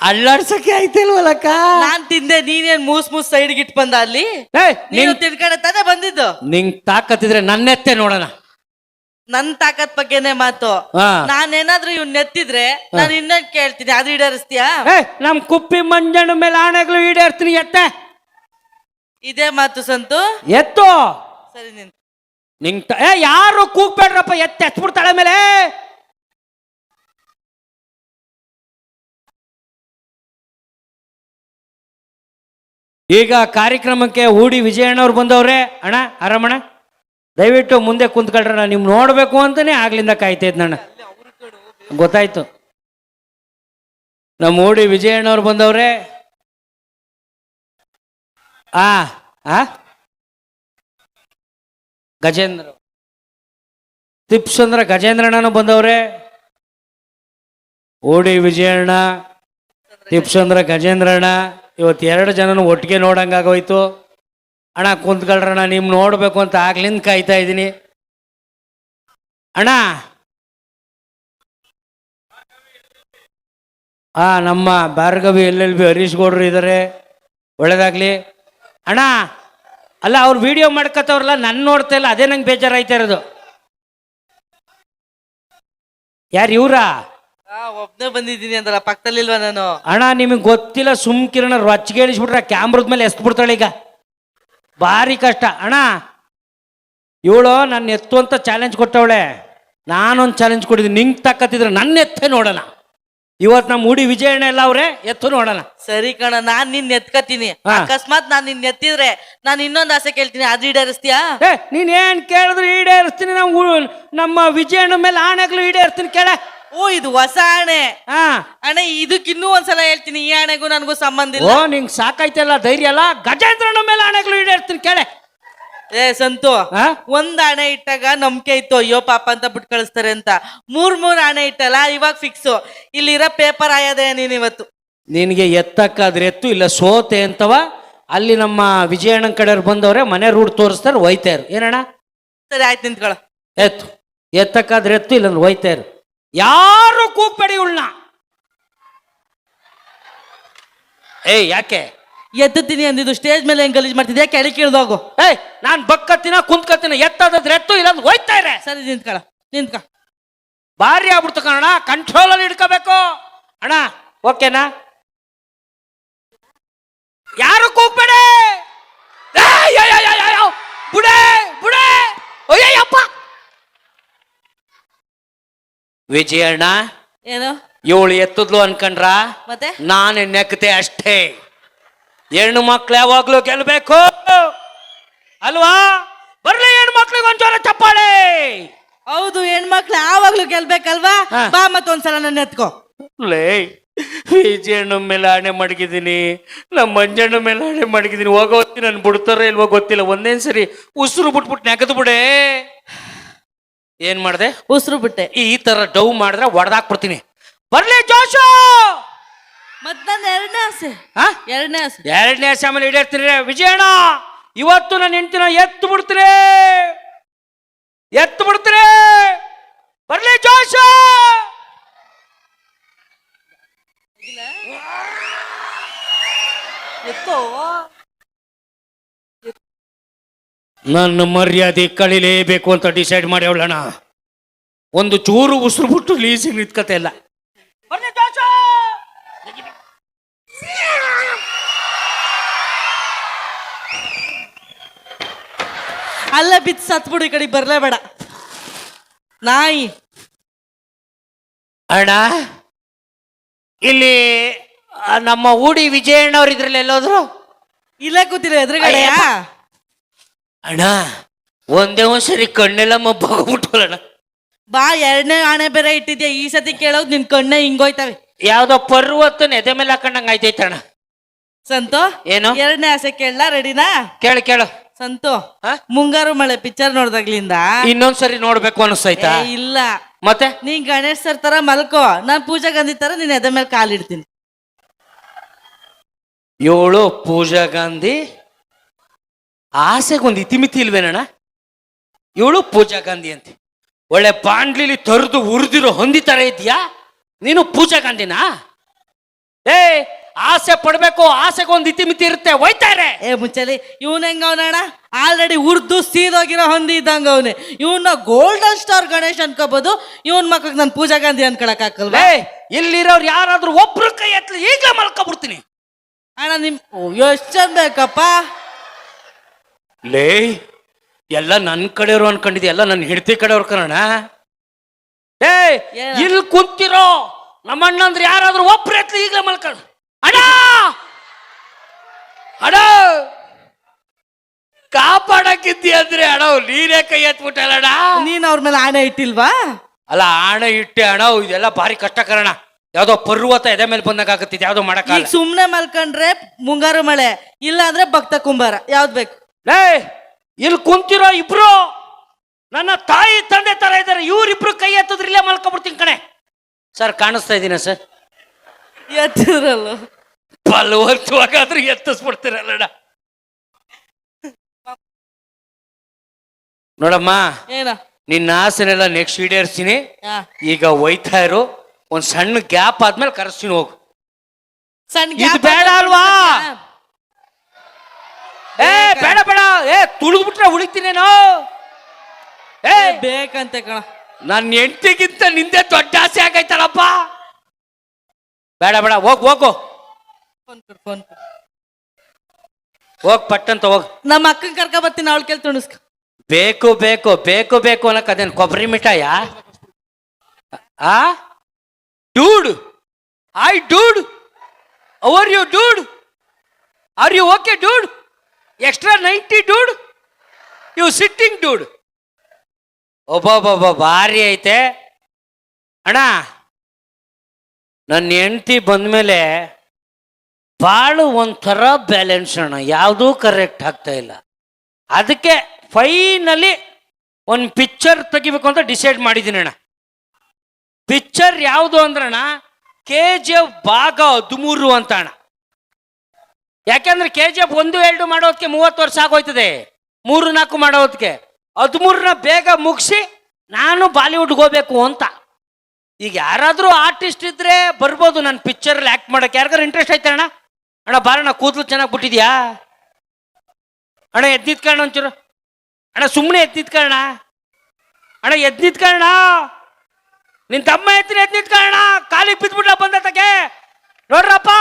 A: ಅಳ್ಳಾಡ್ಸಕ್ಕೆ ಆಯ್ತಿಲ್ವಲ್ಲಕ್ಕ?
B: ನಾನ್ ತಿಂದೆ ನೀನೇನ್ ಮೂಸ್ ಮೂಸ್ ಸೈಡ್ ಇಟ್ ಬಂದ ಅಲ್ಲಿ?
A: ಏಯ್,
B: ನೀನು
A: ನಿಂಗ್
B: ತಿನ್ಕಡೆ ತಾನೇ ಬಂದಿದ್ದು?
A: ನಿಂಗ್ ತಾಕತ್ತಿದ್ರೆ ನನ್ನೆತ್ತೆ ನೋಡೋಣ.
B: ನನ್ ತಾಕತ್ ಬಗ್ಗೆನೆ ಮಾತು.
A: ಹಾ.
B: ನಾನೇನಾದ್ರೂ ಇವ್ನ ನೆತ್ತಿದ್ರೆ ನಾನು ಇನ್ನೊಂದ್ ಕೇಳ್ತೀನಿ ಅದು ಈಡೇರಿಸ್ತೀಯಾ?
A: ಏ ನಮ್ ಕುಪ್ಪಿ ಮಂಜಣ್ಣ ಮೇಲೆ ಆಣೆಗಳು ಈಡೇರ್ತೀನಿ ಎತ್ತೆ.
B: ಇದೇ ಮಾತು ಸಂತು.
A: ಎತ್ತು.
B: ಸರಿ ನಿನ್
A: ನಿಂಗ್ ತ- ಏ ಯಾರು ಕೂಗ್ಬೇಡ್ರಪ್ಪ ಎತ್ತೆ ಎತ್ಬಿಡ್ತಾಳೆ ಮೇಲೆ. ಈಗ ಕಾರ್ಯಕ್ರಮಕ್ಕೆ ಹೂಡಿ ವಿಜಯಣ್ಣವ್ರು ಬಂದವ್ರೆ. ಅಣ್ಣ ಆರಾಮಣ್ಣ ದಯವಿಟ್ಟು ಮುಂದೆ ಕುಂತ್ಕೊಳ್ರ ನಾನು ನಿಮ್ ನೋಡ್ಬೇಕು ಅಂತಾನೆ ಆಗ್ಲಿಂದ ಕಾಯ್ತಾ ಇದ್ನಣ್ಣ ಗೊತ್ತಾಯ್ತು. ನಮ್ಮ ಓಡಿ ವಿಜಯಣ್ಣವ್ರು ಬಂದವ್ರೆ. ಆ ಆ? ಗಜೇಂದ್ರ. ತಿಪ್ಸ್ ಅಂದ್ರ ಗಜೇಂದ್ರಣ್ಣನು ಬಂದವ್ರೆ. ಓಡಿ ವಿಜಯಣ್ಣ ತಿಪ್ಸ್ ಅಂದ್ರ ಗಜೇಂದ್ರಣ್ಣ. ಇವತ್ತು ಎರಡು ಜನನು ಒಟ್ಟಿಗೆ ನೋಡಂಗಾಗೋಯ್ತು ಅಣ್ಣ ಕುಂತ್ಕೊಳ್ರಣ್ಣ ನಿಮ್ ನೋಡಬೇಕು ಅಂತ ಆಗ್ಲಿಂದ ಕಾಯ್ತಾ ಇದ್ದೀನಿ. ಅಣ್ಣ! ಹಾ ನಮ್ಮ Bhargavi L L B Harish ಗೌಡ್ರು ಇದ್ದಾರೆ ಒಳ್ಳೇದಾಗ್ಲಿ. ಅಣ್ಣ! ಅಲ್ಲ, ಅವ್ರು ವಿಡಿಯೋ ಮಾಡ್ಕತ್ತವ್ರಲ್ಲ ನನ್ನ ನೋಡ್ತಾ ಇಲ್ಲ, ಅದೇ ನಂಗೆ ಬೇಜಾರಾಯ್ತಾ ಇರೋದು. ಯಾರು, ಇವ್ರಾ?
B: ಒಬ್ನೇ ಬಂದಿದ್ದೀನಿ ಅಂದಲ್ಲ ಪಕ್ಕದಲ್ಲಿಲ್ವಾ ನಾನು?
A: ಅಣ್ಣ ನಿಮಗೆ ಗೊತ್ತಿಲ್ಲ ಸುಮ್ ಕಿರಣ ರೊಚ್ಚಿಗೇಳಿಸ್ಬಿಟ್ರೆ ಕ್ಯಾಮ್ರದ ಮೇಲೆ ಎಸ್ತ್ ಬಿಡ್ತಾಳೆ ಈಗ. ಭಾರಿ ಕಷ್ಟ. ಅಣ್ಣ ಇವಳು ನನ್ನ ಎತ್ತು ಅಂತ ಚಾಲೆಂಜ್ ಕೊಟ್ಟವಳೆ. ನಾನೊಂದು ಚಾಲೆಂಜ್ ಕೊಟ್ಟಿದ್ದೀನಿ. ನಿಂಗೆ ತಕ್ಕತ್ತಿದ್ರೆ ನನ್ನ ಎತ್ತೇ ನೋಡೋಣ. ಇವತ್ತು ನಮ್ಮ ಹುಡಿ ವಿಜಯಣ್ಣ ಎಲ್ಲ ಅವ್ರೆ ಎತ್ತು ನೋಡೋಣ.
B: ಸರಿ ಕಣ ನಾನ್ ನಿನ್ ಎತ್ಕತೀನಿ
A: ಹಾ.
B: ಅಕಸ್ಮಾತ್ ನಾನ್ ನಿನ್ ಎತ್ತಿದ್ರೆ ನಾನ್ ಇನ್ನೊಂದ್ ಆಸೆ ಕೇಳ್ತೀನಿ. ಅದು ಈಡೇರಿಸ್ತೀಯಾ?
A: ಏ ನೀನ್ ಏನ್ ಕೇಳಿದ್ರು ಈಡೇರಿಸ್ತೀನಿ. ನಮ್ಮ ನಮ್ಮ ವಿಜಯಣ್ಣ ಮೇಲೆ ಆಣೆಗಳು ಈಡೇರಿಸ್ತೀನಿ ಕೇಳ.
B: ಓ ಇದು ಹೊಸ ಆಣೆ.
A: ಹಾ.
B: ಅಣ್ಣ ಇದಕ್ ಇನ್ನೂ ಒಂದ್ಸಲ ಹೇಳ್ತೀನಿ ಈ ಆಣೆಗೂ ನನಗೂ ಸಂಬಂಧ
A: ಓ
B: ಇಲ್ಲ
A: ನಿಂಗೆ ಸಾಕಾಯ್ತಲ್ಲ ಧೈರ್ಯ ಅಲ್ಲ? ಗಜೇಂದ್ರನ ಮೇಲೆ ಆಣೆಗಳು ಈಡೇರ್ತೀನಿ ಕೇಳೆ.
B: ಏ ಸಂತು ಒಂದ್ ಆಣೆ ಇಟ್ಟಾಗ ನಂಬಿಕೆ ಇತ್ತು ಅಯ್ಯೋ ಪಾಪ ಅಂತ ಬಿಟ್ಟು ಕಳಿಸ್ತಾರೆ ಅಂತ. ಮೂರ್ ಮೂರ್ ಆಣೆ ಇಟ್ಟಲ್ಲ ಇವಾಗ ಫಿಕ್ಸ್ ಇಲ್ಲಿರೋ ಪೇಪರ್ ಆಯದೆ ನೀನ್ ಇವತ್ತು.
A: ನಿನಗೆ ಎತ್ತಕ್ಕಾದ್ರೆ ಎತ್ತು ಇಲ್ಲ ಸೋತೆ ಅಂತವ? ಅಲ್ಲಿ ನಮ್ಮ ವಿಜಯಣ್ಣ ಕಡೆಯವ್ರು ಬಂದವ್ರೆ ಮನೆ ರೂಡ್ ತೋರಿಸ್ತಾರೆ ಒಯ್ತಾರು ಏನಣ್ಣ?
B: ಸರಿ ಆಯ್ತು ನಿಂತ್ಕೊಳ್ಳ.
A: ಎತ್ತು. ಎತ್ತಕ್ಕಾದ್ರೆ ಎತ್ತು ಇಲ್ಲಂದ್ರೆ ಒಯ್ತಾರು ಯಾರು ಕೂಪಡಿ ಉಳ್ಳ ಏಯ್ ಯಾಕೆ
B: ಎತ್ತುತ್ತೀನಿ ಅಂದಿದ್ದು ಸ್ಟೇಜ್ ಮೇಲೆ ಹೆಂಗ್ ಗಲೀಜ್ ಯಾಕೆ ಕೆಳಗೆ ಕೇಳ್ದೋಗು
A: ಏಯ್ ನಾನ್ ಬಕ್ಕತ್ತಿನ ಕುಂತ್ಕತ್ತಿನ ಎತ್ತಾದ್ರೆ ಎತ್ತು ಹೋಯ್ತಾ ಇರ
B: ಸರಿ ನಿಂತ್ಕಳ ನಿಂತ್ಕ
A: ಭಾರಿ ಆಗ್ಬಿಡ್ತು ಕಣ ಕಂಟ್ರೋಲ್ ಅಲ್ಲಿ ಇಟ್ಕೋಬೇಕು ಅಣ್ಣ ಓಕೆನಾ ಯಾರು ಕೂಪಡೆ ಬುಡೆ ಬುಡೆ ಅಯ್ಯಪ್ಪ ವಿಜಯಣ್ಣ
B: ಏನು?
A: ಇವಳು ಎತ್ತದ್ಲು ಅನ್ಕಂಡ್ರ?
B: ಮತ್ತೆ?
A: ನಾನು ನೆಕ್ತೆ ಅಷ್ಟೇ. ಹೆಣ್ಣು ಮಕ್ಳು ಯಾವಾಗ್ಲೂ ಗೆಲ್ಬೇಕು. ಅಲ್ವಾ? ಬರ್ಲಿ ಹೆಣ್ಣು ಮಕ್ಳಿಗೆ ಒಂದ್ ಜೋರ ಚಪ್ಪಾಳೆ.
B: ಹೌದು ಹೆಣ್ಮಕ್ಳು ಯಾವಾಗ್ಲೂ ಗೆಲ್ಬೇಕಲ್ವಾ?
A: ಹಾ.
B: ಬಾ ಮತ್ತೊಂದ್ಸಲ ನನ್ನ ಎತ್ಕೋ.
A: ಲೇ ವಿಜಯಣ್ಣ ಮೇಲೆ ಆಣೆ ಮಡಗಿದ್ದೀನಿ. ನಮ್ಮ ಮಂಜಣ್ಣ ಮೇಲೆ ಆಣೆ ಮಡಗಿದ್ದೀನಿ ಹೋಗೋತ್ತಿ ನನ್ ಬಿಡ್ತಾರ ಇಲ್ವೋ ಗೊತ್ತಿಲ್ಲ. ಒಂದೇನ್ ಸರಿ ಉಸಿರು ಬಿಟ್ಬಿಟ್ಟು ನೆಗದು ಬಿಡೆ. ಏನ್ ಮಾಡಿದೆ?
B: ಉಸಿರು ಬಿಟ್ಟೆ.
A: ಈ ತರ ಡೌ ಮಾಡಿದ್ರೆ ಒಡೆದಾಕ್ಬಿಡ್ತೀನಿ. ಬರ್ಲಿ ಜೋಶು!
B: ಮತ್ ಎರಡನೇ ಆಸೆ.
A: ಹಾ
B: ಎರಡನೇ ಆಸೆ.
A: ಎರಡನೇ ಆಮೇಲೆ ಈಡೇರ್ತೀನಿ ವಿಜಯಣ್ಣ! ಇವತ್ತು ನಾನು ಹೆಂಡತಿನ ಎತ್ತು ಬಿಡ್ತೀನಿ ಎತ್ತು ಬಿಡ್ತೀನಿ ಬರ್ಲಿ ಜೋಶ!
B: ಎತ್ತೋ
A: ನನ್ನ ಮರ್ಯಾದೆ ಕಳಿಲೇಬೇಕು ಅಂತ ಡಿಸೈಡ್ ಮಾಡಿ ಅವಳಣ ಒಂದು ಚೂರು ಉಸಿರು ಬಿಟ್ಟು ಲೀಸಿಗೆ ನಿಂತ್ಕತೆ ಇಲ್ಲ
B: ಅಲ್ಲ ಬಿತ್ತು ಸತ್ಬಿಡು ಈ ಕಡೆ ಬರ್ಲೇಬೇಡ. ನಾಯಿ.
A: ಅಣ್ಣ ಇಲ್ಲಿ ಆ, ನಮ್ಮ ಊಡಿ ವಿಜಯಣ್ಣ ಅವ್ರು ಇದ್ರಲ್ಲಿ ಎಲ್ಲೋದ್ರು?
B: ಇಲ್ಲೇ ಕೂತಿರ ಎದುರುಗಡೆಯಾ?
A: ಅಣ್ಣ ಒಂದೇ ಒಂದ್ಸರಿ ಕಣ್ಣೆಲ್ಲ ಮಬ್ಬಾಗ್ಬಿಟ್ಟಲ್ಲ
B: ಬಾ ಎರಡನೇ ಆಣೆ ಬೇರೆ ಇಟ್ಟಿದ್ಯಾ? ಈ ಸತಿ ಕೇಳೋದು ನಿನ್ ಕಣ್ಣೆ ಹಿಂಗೋಯ್ತವೆ.
A: ಯಾವ್ದೋ ಪರ್ವತ್ತು ಎದೆ ಮೇಲೆ ಹಾಕೊಂಡಂಗ ಆಯ್ತೈತಣ್ಣ
B: ಸಂತು
A: ಏನು?
B: ಎರಡನೇ ಆಸೆ ಕೇಳಲ್ಲ ರೆಡಿನಾ?
A: ಕೇಳು ಕೇಳು.
B: ಸಂತು
A: ಹಾ?
B: ಮುಂಗಾರು ಮಳೆ ಪಿಕ್ಚರ್ ನೋಡ್ದಾಗ್ಲಿಂದ?
A: ಇನ್ನೊಂದ್ಸರಿ ನೋಡ್ಬೇಕು ಅನಿಸ್ತೈತಾ
B: ಏ, ಇಲ್ಲ.
A: ಮತ್ತೆ?
B: ನೀನ್ ಗಣೇಶ್ ಸರ್ ತರ ಮಲ್ಕೋ. ನಾನ್ ಪೂಜಾ ಗಾಂಧಿ ತರ ನಿನ್ ಎದೆ ಮೇಲೆ ಕಾಲಿಡ್ತೀನಿ.
A: ಏಳು ಪೂಜಾ ಗಾಂಧಿ ಆಸೆಗೊಂದು ಇತಿಮಿತಿ ಇಲ್ವೇನಣ್ಣ? ಇವಳು ಪೂಜಾ ಗಾಂಧಿ ಅಂತೆ. ಒಳ್ಳೆ ಬಾಂಡ್ಲಿಲಿ ತೊರೆದು ಉರಿದಿರೋ ಹೊಂದಿ ತರ ಇದೆಯಾ? ನೀನು ಪೂಜಾ ಗಾಂಧಿನಾ? ಏ ಆಸೆ ಪಡ್ಬೇಕು ಆಸೆಗೊಂದು ಇತಿಮಿತಿ ಇರುತ್ತೆ ಒಯ್ತಾರೆ
B: ಏ ಮುಂಚೆಲಿ ಇವನ್ ಹೆಂಗ ಅವನಣ್ಣ? ಆಲ್ರೆಡಿ ಉರ್ದು ಸೀದೋಗಿರೋ ಹೊಂದಿ ಇದ್ದಂಗ ಅವನೇ. ಇವನ್ನ ಗೋಲ್ಡನ್ ಸ್ಟಾರ್ ಗಣೇಶ್ ಅನ್ಕೋಬಹುದು ಇವನ್ ಮಕ್ಕಳಿಗೆ ನಾನು ಪೂಜಾ ಗಾಂಧಿ ಅನ್ಕೊಳಕ್ ಹಾಕಲ್ವ?
A: ಏ ಇಲ್ಲಿರೋರು ಯಾರಾದ್ರೂ ಒಬ್ರು ಕೈ ಎತ್ತಲಿ ಈಗ ಮಲ್ಕೊಬಿಡ್ತೀನಿ.
B: ಅಣ್ಣ ನಿಮ್ ಎಷ್ಟು ಚಂದ ಬೇಕಪ್ಪ?
A: ಲೇ ಎಲ್ಲ ನನ್ನ ಕಡೆಯವರು ಅನ್ಕೊಂಡಿದ್ದೆ ಎಲ್ಲ ನನ್ನ ಹೆಂಡತಿ ಕಡೆಯವ್ರ ಕಣ ಏ ಇಲ್ಲಿ ಕುಂತಿರೋ? ನಮ್ಮ ಅಂದ್ರೆ ಯಾರಾದ್ರೂ ಒಬ್ರು ಎತ್ಲಿ ಈಗಲೇ ಮಲ್ಕೊಂಡು ಅಡ ಅಡ ಕಾಪಾಡಕ್ಕಿದ್ದಿ ಅಂದ್ರೆ ಅಣ ನೀನೇ ಕೈ ಎತ್ಬಿಟ್ಟಲ್ಲಣ್ಣ
B: ನೀನ್ ಅವ್ರ ಮೇಲೆ ಆಣೆ ಇಟ್ಟಿಲ್ವಾ?
A: ಅಲ್ಲ ಆಣೆ ಇಟ್ಟೆ ಅಣ ಇದೆಲ್ಲ ಭಾರಿ ಕಷ್ಟಕರಣ ಯಾವ್ದೋ ಪರ್ವತ ಎದೆ ಮೇಲೆ ಬಂದಾಗ ಯಾವ್ದೋ
B: ಈಗ
A: ಮಾಡಕ್ಕಾಗಲ್ಲ
B: ಸುಮ್ನೆ ಮಲ್ಕೊಂಡ್ರೆ ಮುಂಗಾರು ಮಳೆ ಇಲ್ಲ ಅಂದ್ರೆ ಭಕ್ತ ಕುಂಬಾರ ಯಾವ್ದ್ ಬೇಕು?
A: ಲೇ ಇಲ್ಲಿ ಕುಂತಿರೋ ಇಬ್ರು ನನ್ನ ತಾಯಿ ತಂದೆ ತರ ಇದ್ದಾರೆ ಇವ್ರಿಬ್ರು ಕೈ ಎತ್ತಿದ್ರೆ ಇಲ್ಲೇ ಮಲ್ಕೊಬಿಡ್ತೀನಿ ಕಣೆ. ಸರ್ ಕಾಣಿಸ್ತಾ ಇದ್ದೀನ ಸರ್?
B: ಎತ್ತಿರಲ್ಲ
A: ಬಲವಂತವಾಗಾದ್ರೂ ಎತ್ತಿಸ್ಬಿಡ್ತೀರಲ್ಲ ನೋಡಮ್ಮ
B: ಏನ?
A: ನಿನ್ನ ಆಸೆನೆಲ್ಲ ನೆಕ್ಸ್ಟ್ ಈಡೇರಿಸ್ತೀನಿ ಈಗ ಒಯ್ತಾ ಇರು ಒಂದ್ ಸಣ್ಣ ಗ್ಯಾಪ್ ಆದ್ಮೇಲೆ ಕರೆಸ್ತೀನಿ ಹೋಗು.
B: ಸಣ್ಣ ಗ್ಯಾಪ್
A: ಬೇಡ ಅಲ್ವಾ? ಏ ಬೇಡ ಬೇಡ ಏ ತುಳಿದ್ಬಿಟ್ರೆ ಉಳಿತೀನೇನೋ ಏ.
B: ಏ, ಬೇಕಂತೆ ಕಣ.
A: ನನ್ನ ಹೆಂಡತಿಗಿಂತ ನಿಂದೆ ದೊಡ್ಡ ಆಸೆ ಆಗೈತಲ್ಲಪ್ಪ. ಬೇಡ ಬೇಡ ಹೋಗ್ ಹೋಗು.
B: ಫೋನ್ ಕೊಡು ಫೋನ್ ಕೊಡು.
A: ಹೋಗ್ ಪಟ್ಟಂತ ಹೋಗ್.
B: ನಮ್ಮ ಅಕ್ಕನ ಕರ್ಕ ಬರ್ತೀನಿ ಅವಳು ಕೇಳಿ ತುಣಿಸ್ಕ
A: ಬೇಕು ಬೇಕು ಬೇಕು ಬೇಕು ಅನ್ನಕ್ ಅದೇನು ಕೊಬ್ಬರಿ ಮಿಠಾಯ? ಆ? Dude. I dude. How are you dude? Are you okay dude? Extra ninety dude you sitting dude ಒಬ್ಬೊಬ್ಬೊಬ್ಬ ಭಾರಿ ಐತೆ. ಅಣ್ಣ, ನನ್ನ ಹೆಂಡತಿ ಬಂದಮೇಲೆ ಬಾಳು ಒಂಥರ ಬ್ಯಾಲೆನ್ಸ್ ಅಣ್ಣ. ಯಾವುದೂ ಕರೆಕ್ಟ್ ಆಗ್ತಾ ಇಲ್ಲ. ಅದಕ್ಕೆ ಫೈನಲಿ ಒಂದು ಪಿಕ್ಚರ್ ತೆಗಿಬೇಕು ಅಂತ ಡಿಸೈಡ್ ಮಾಡಿದ್ದೀನಿ ಅಣ್ಣ. ಪಿಕ್ಚರ್ ಯಾವುದು ಅಂದ್ರಣ್ಣ ಕೆ ಜಿ ಎಫ್ ಭಾಗ ಹದಿಮೂರು ಅಂತ ಅಣ್ಣ. ಯಾಕೆಂದ್ರೆ ಕೆ ಜಿ ಎಫ್ ಒಂದು, ಎರಡು ಮಾಡೋದಕ್ಕೆ ಮೂವತ್ತು ವರ್ಷ ಆಗೋಯ್ತದೆ. ಮೂರು, ನಾಲ್ಕು ಮಾಡೋದಕ್ಕೆ ಹದಿಮೂರನ್ನ ಬೇಗ ಮುಗಿಸಿ ನಾನು ಬಾಲಿವುಡ್ಗೆ ಹೋಗ್ಬೇಕು ಅಂತ. ಈಗ ಯಾರಾದರೂ ಆರ್ಟಿಸ್ಟ್ ಇದ್ರೆ ಬರ್ಬೋದು ನನ್ನ ಪಿಕ್ಚರಲ್ಲಿ ಆ್ಯಕ್ಟ್ ಮಾಡಕ್ಕೆ. ಯಾರಿಗಾರು ಇಂಟ್ರೆಸ್ಟ್ ಐತೆ ಅಣ್ಣ? ಅಣ್ಣ, ಬಾರಣ್ಣ, ಕೂದಲು ಚೆನ್ನಾಗಿ ಬಿಟ್ಟಿದ್ಯಾ? ಅಣ್ಣ ಎದ್ದು ಕಾರಣ ಒಂಚೂರು. ಅಣ್ಣ ಸುಮ್ಮನೆ ಎದ್ದು ಕಾರಣ ಅಣ್ಣ ಎದ್ದು ಕಾರಣ ನಿನ್ನ ತಮ್ಮ ಎತ್ತಿನ ಎದ್ದು ಕಾರಣ ಕಾಲಿಗೆ ಬಿದ್ದುಬಿಟ್ಲ ಬಂದತಕ್ಕೆ ನೋಡ್ರಪ್ಪ.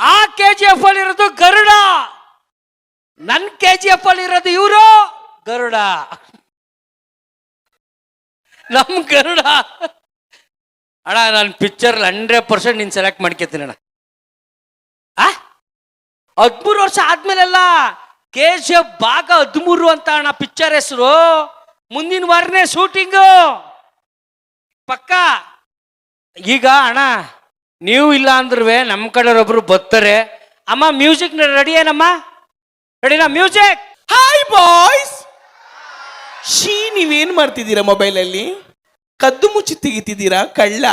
A: ಆ ಕೆ ಜಿ ಎಫ್ ಅಲ್ಲಿ ಇರೋದು ಗರುಡ. ನನ್ ಕೆ ಜಿ ಎಫ್ ಅಲ್ಲಿ ಇರೋದು ಇವರು ಗರುಡ. ನಮ್ ಗರುಡ. ಅಣ್ಣ, ನಾನು ಪಿಕ್ಚರ್ ಹಂಡ್ರೆಡ್ ಪರ್ಸೆಂಟ್ ನೀನ್ ಸೆಲೆಕ್ಟ್ ಮಾಡ್ಕೊತೀನಿ ಅಣ್ಣ. ಆ? ಹದಿಮೂರು ವರ್ಷ ಆದ್ಮೇಲೆಲ್ಲ ಕೆ ಜಿ ಎಫ್ ಭಾಗ ಹದಿಮೂರು ಅಂತ ಅಣ್ಣ ಪಿಕ್ಚರ್ ಹೆಸರು. ಮುಂದಿನ ವಾರನೇ ಶೂಟಿಂಗು ಪಕ್ಕ? ಈಗ ಅಣ್ಣ ನೀವು ಇಲ್ಲ ಅಂದ್ರೂ ನಮ್ಮ ಕಡೆಯವ್ರೊಬ್ರು ಬರ್ತಾರೆ. ಅಮ್ಮ ಮ್ಯೂಸಿಕ್ ರೆಡಿ ಏನಮ್ಮ? ರೆಡಿನಾ ಮ್ಯೂಸಿಕ್
C: ಹಾಯ್ ಬಾಯ್ಸ್ ಶೀ ನೀವೇನ್ ಮಾಡ್ತಿದ್ದೀರಾ ಮೊಬೈಲಲ್ಲಿ ಕದ್ದು ಮುಚ್ಚಿ ತೆಗಿತಿದ್ದೀರಾ ಕಳ್ಳ?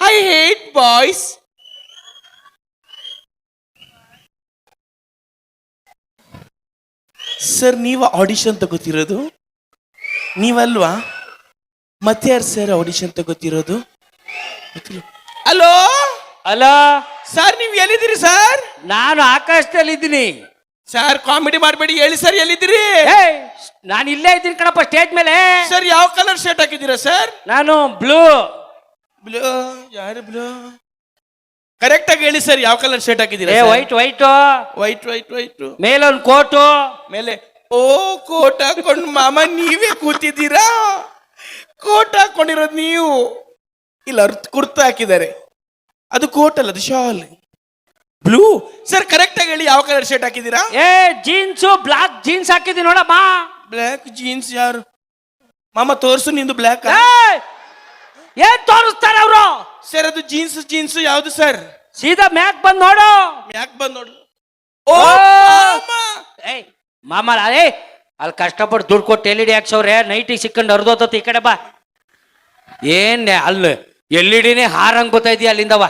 C: ಐ ಹೇಟ್ ಬಾಯ್ಸ್ ಸರ್ ನೀವು ಆಡಿಷನ್ ತಗೋತಿರೋದು? ನೀವಲ್ವಾ? ಮತ್ತೆ ಯಾರು ಸರ್ ಆಡಿಷನ್ ತಗೋತಿರೋದು ಹಲೋ
A: ಅಲೋ
C: ಸರ್ ನೀವು ಎಲ್ಲಿದ್ದೀರಿ ಸರ್
A: ನಾನು ಆಕಾಶದಲ್ಲಿ ಇದ್ದೀನಿ
C: ಸರ್ ಕಾಮಿಡಿ ಮಾಡಬೇಡಿ ಹೇಳಿ ಸರ್ ಎಲ್ಲಿದ್ದೀರಿ?
A: ನಾನು ಇಲ್ಲೇ ಇದ್ದೀನಿ ಕಣಪ್ಪ ಸ್ಟೇಜ್ ಮೇಲೆ.
C: ಸರ್ ಯಾವ ಕಲರ್ ಶರ್ಟ್ ಹಾಕಿದ್ದೀರಾ ಸರ್
A: ನಾನು ಬ್ಲೂ
C: ಬ್ಲೂ ಯಾರು ಬ್ಲೂ ಕರೆಕ್ಟ್ ಆಗಿ ಹೇಳಿ ಸರ್ ಯಾವ ಕಲರ್ ಶರ್ಟ್ ಹಾಕಿದ್ದೀರಾ
A: ಏ white white
C: white white white
A: ಒಂದು ಕೋಟು
C: ಮೇಲೆ ಓ ಕೋಟ್ ಹಾಕೊಂಡು ಮಾಮ ನೀವೇ ಕೂತಿದ್ದೀರಾ? ಕೋಟ್ ಹಾಕೊಂಡಿರೋದು ನೀವು. ಇಲ್ಲ ಅರ್ತ್ ಕುರ್ತಾ ಹಾಕಿದ್ದಾರೆ. ಅದು ಕೋಟ್ ಅಲ್ಲ ಅದು ಶಾಲ್. ಬ್ಲೂ. ಸರ್ ಕರೆಕ್ಟ್ ಆಗಿ ಹೇಳಿ ಯಾವ ಕಲರ್ ಶರ್ಟ್ ಹಾಕಿದ್ದೀರಾ?
A: ಏ ಜೀನ್ಸು ಬ್ಲಾಕ್ ಜೀನ್ಸ್ ಹಾಕಿದ್ದೀನಿ ನೋಡಮ್ಮ.
C: ಬ್ಲ್ಯಾಕ್ ಜೀನ್ಸ್ ಯಾರು? ಮಾಮ ತೋರ್ಸು ನಿಂದು ಬ್ಲ್ಯಾಕ್
A: ಏನ್ ತೋರಿಸ್ತಾರೆ ಅವರು?
C: ಸರ್ ಅದು ಜೀನ್ಸ್ ಜೀನ್ಸ್ ಯಾವ್ದು ಸರ್?
A: ಸೀದಾ ಮ್ಯಾಕ್ ಬಂದ್ ನೋಡು.
C: ಮ್ಯಾಕ್ ಬಂದ್ ನೋಡು. ಓ
A: ಏಯ್ ಮಾಮ ಏ ಅಲ್ಲಿ ಕಷ್ಟಪಟ್ಟು ದುಡ್ಡು ಕೊಟ್ಟು ಎಲ್ ಇಡಿ ಹಾಕ್ಸವ್ರೆ? ನೈಟಿಗೆ ಸಿಕ್ಕಂಡು ಹರಿದೋತತಿ ಈ ಕಡೆ ಬಾ. ಏನ್ ಅಲ್ಲಿ ಎಲ್ ಇ ಡಿನೇ ಹಾರಂಗ್ ಗೊತ್ತಾ ಇದೀಯ ಅಲ್ಲಿಂದವ!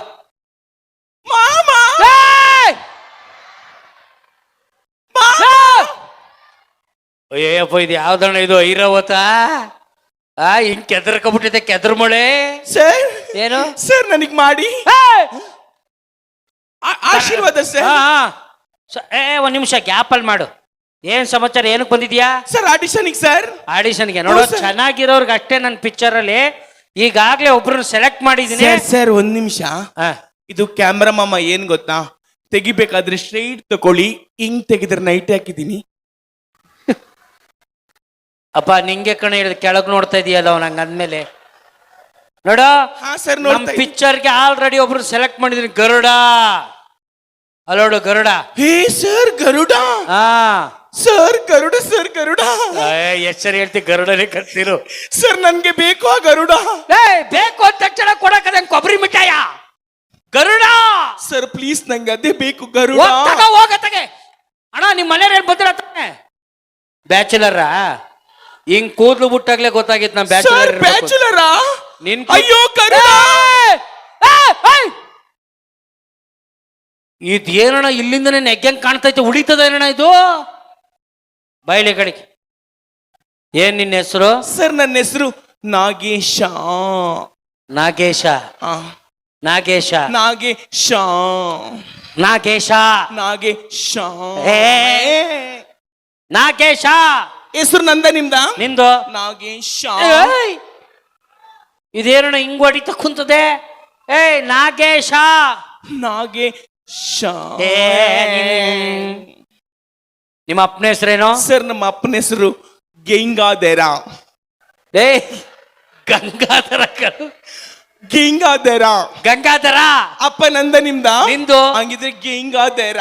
A: ಅಯ್ಯಪ್ಪ ಇದು ಯಾವ್ದಣ್ಣ ಇದು ಐರಾವತ ಆ ಹಿಂಗ್ ಕೆದರ್ಕೊಂಡ್ಬಿಟ್ಟಿದೆ ಕೆದ್ರ ಮಳೆ.
C: ಸರ್
A: ಏನು?
C: ಸರ್ ನನಗ್ ಮಾಡಿ. ಆಶೀರ್ವಾದ ಸರ್.
A: ಏ ಒಂದ್ ನಿಮಿಷ ಗ್ಯಾಪ್ ಅಲ್ಲಿ ಮಾಡು. ಏನ್ ಸಮಾಚಾರ ಏನಕ್ಕೆ ಬಂದಿದ್ಯಾ?
C: Sir ಆಡಿಷನ್ಗೆ sir.
A: ಆಡಿಷನ್ಗೆ ನೋಡೋ. ಚೆನ್ನಾಗಿರೋರ್ಗೆ ಅಷ್ಟೇ ನನ್ನ ಪಿಕ್ಚರ್ ಅಲ್ಲಿ ಈಗಾಗ್ಲೇ ಒಬ್ರನ್ನ ಸೆಲೆಕ್ಟ್ ಮಾಡಿದೀನಿ.
C: ಸರ್ ಸರ್ ಒಂದ್ ನಿಮಿಷ. ಇದು ಕ್ಯಾಮ್ರಾ ಮಾಮ ಏನ್ ಗೊತ್ತಾ? ತೆಗಿಬೇಕಾದ್ರೆ ಸ್ಟ್ರೈಟ್ ತಕೊಳ್ಳಿ. ಹಿಂಗ್ ತೆಗೆದ್ರೆ ನೈಟ್ ಹಾಕಿದೀನಿ
A: ಅಪ್ಪ ನಿಂಗೆ ಕಣ ಹೇಳಿದ ಕೆಳಗ್ ನೋಡ್ತಾ ಇದೀಯಲ್ಲ ನಂಗೆ ಅಂದ್ಮೇಲೆ. ನೋಡ
C: ಹಾ ಸರ್
A: ನಮ್. ಪಿಕ್ಚರ್ಗೆ ಆಲ್ರೆಡಿ ಒಬ್ರು ಸೆಲೆಕ್ಟ್ ಮಾಡಿದೀನಿ ಗರುಡ. ಅಲ್ಲೋಡು ಗರುಡ.
C: ಹೇ ಸರ್ ಗರುಡ?
A: ಹಾ.
C: Sir Garuda sir Garuda.
A: ಎಚ್ಚರ ಹೇಳ್ತಿ ಗರುಡನೇ ಕರ್ತಿರು.
C: ಸರ್ ನನ್ಗೆ ಬೇಕು ಆ ಗರುಡ.
A: ಏ ಬೇಕು ಅಂತ ತಕ್ಷಣ ಕೊಡಕದ ಕೊಬ್ಬರಿ ಮಿಠಾಯ. ಗರುಡ!
C: ಸರ್ ಪ್ಲೀಸ್ ನಂಗೆ ಅದೇ ಬೇಕು ಗರುಡ.
A: ಹೋಗ್ ತಗೋ, ಹೋಗ ತಗೆ ಅಣ್ಣ ನಿಮ್ಮ ಮನೆಯವ್ರು ಹೇಳಿ ತಾನೆ? ಬ್ಯಾಚುಲರ ಹಿಂಗ್ ಕೂದ್ಲು ಬಿಟ್ಟಾಗ್ಲೇ ಗೊತ್ತಾಗಿತ್ತು ನಮ್
C: ಸರ್
A: ಬ್ಯಾಚುಲರ್
C: ಬ್ಯಾಚುಲರ
A: ನಿನ್
C: ಅಯ್ಯೋ ಗರುಡ.
A: ಇದೇನಣ್ಣ ಇಲ್ಲಿಂದನೇ ನೆಗ್ಗಂಗ್ ಕಾಣ್ತೈತೆ? ಉಳಿತದ ಏನಣ್ಣ ಇದು? ಬಯಲಿ ಕಡೆಗೆ ಏನ್ ನಿನ್ನ ಹೆಸರು?
C: ಸರ್ ನನ್ನ ಹೆಸರು ನಾಗೇಶ.
A: ನಾಗೇಶ.
C: ಆ,
A: ನಾಗೇಶ.
C: ನಾಗೇಶ.
A: ನಾಗೇಶ.
C: ನಾಗೇಶ.
A: ಏ. ನಾಗೇಶ.
C: ಹೆಸರು ನಂದ ನಿಮ್ದ?
A: ನಿಂದು?
C: ನಾಗೇಶ.
A: ಇದೇನೋ ಹಿಂಗ್ ಹೊಡಿತ ಕುಂತದೆ? ಏಯ್ ನಾಗೇಶ.
C: ನಾಗೇಶ.
A: ಏ, ನಿಮ್ಮ ಅಪ್ಪನ ಹೆಸರೇನೋ?
C: ಸರ್ ನಮ್ಮ ಅಪ್ಪನ ಹೆಸರು ಗೆಂಗಾಧರ.
A: ಏ ಗಂಗಾಧರ ಕಣು.
C: ಗೆಂಗಾಧರ.
A: ಗಂಗಾಧರ!
C: ಅಪ್ಪ ನಂದ ನಿಮ್ದ?
A: ನಿಂದು?
C: ಹಂಗಿದ್ರೆ ಗೆಂಗಾಧರ.